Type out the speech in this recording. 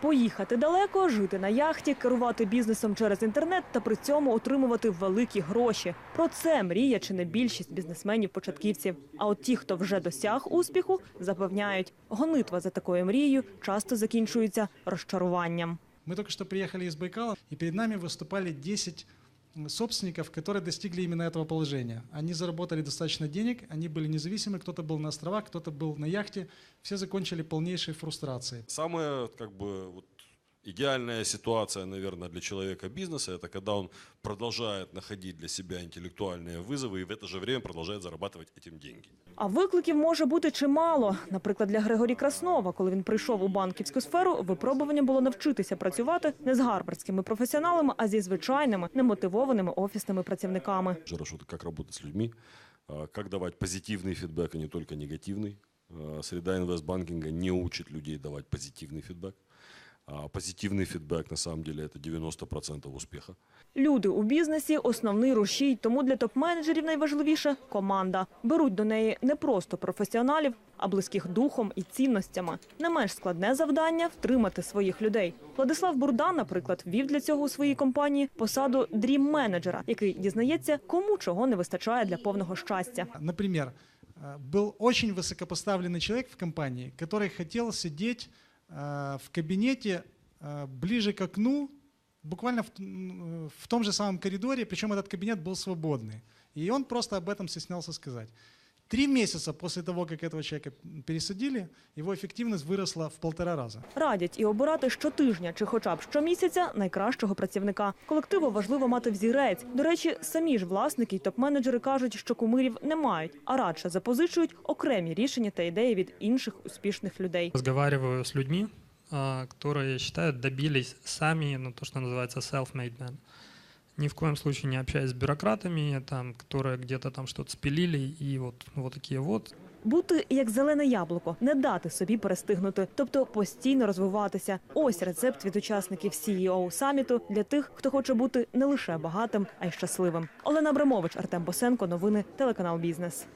Поїхати далеко, жити на яхті, керувати бізнесом через інтернет та при цьому отримувати великі гроші. Про це мріє чи не більшість бізнесменів-початківців. А от ті, хто вже досяг успіху, запевняють, гонитва за такою мрією часто закінчується розчаруванням. Ми тільки що приїхали з Байкала, і перед нами виступали 10 собственников, которые достигли именно этого положения. Они заработали достаточно денег, они были независимы, кто-то был на островах, кто-то был на яхте, все закончили полнейшей фрустрацией. Самая как бы вот идеальная ситуация, наверное, для человека бизнеса, это когда он продолжает находить для себя интеллектуальные вызовы и в это же время продолжает зарабатывать этим деньги. А викликів може бути чимало. Наприклад, для Григорі Краснова, коли він прийшов у банківську сферу, випробуванням було навчитися працювати не з гарвардськими професіоналами, а зі звичайними немотивованими офісними працівниками. Хорошо, как работать с людьми, а, как давать позитивный фидбэк, а не только негативный. А, Среда инвестбанкинга не учит людей давать позитивный фидбэк. А Позитивный фидбэк, на самом деле, это 90% успеха. Люди у бізнесі основний рушій, тому для топ-менеджерів найважливіше команда. Беруть до неї не просто професіоналів, а близьких духом і цінностями. Не менш складне завдання втримати своїх людей. Владислав Бурдан, наприклад, вів для цього у своїй компанії посаду дрім-менеджера, який дізнається, кому чого не вистачає для повного щастя. Например, э, был очень высокопоставленный человек в компании, который хотел сидеть э, в кабинете э, ближе к окну, буквально в, т- м, в том же самом коридоре, причем этот кабинет был свободный. И он просто об этом стеснялся сказать. Три месяца после того, как этого человека пересадили, его эффективность выросла в полтора раза. Радять і обирати щотижня чи хоча б щомісяця найкращого працівника. Колективу важливо мати взірець. До речі, самі ж власники й топ-менеджери кажуть, що кумирів не мають, а радше запозичують окремі рішення та ідеї від інших успішних людей. разговариваю с людьми, а, которые, я считаю, добились сами, ну, то, что называется self-made man. Ни в коем случае не общаясь с бюрократами, там, которые где-то там что-то спилили, и вот, вот такие вот. Бути як зелене яблуко, не дати собі перестигнути, тобто постійно розвиватися. Ось рецепт від учасників CEO саміту для тих, хто хоче бути не лише багатим, а й щасливим. Олена Абрамович, Артем Босенко. Новини телеканал Бізнес.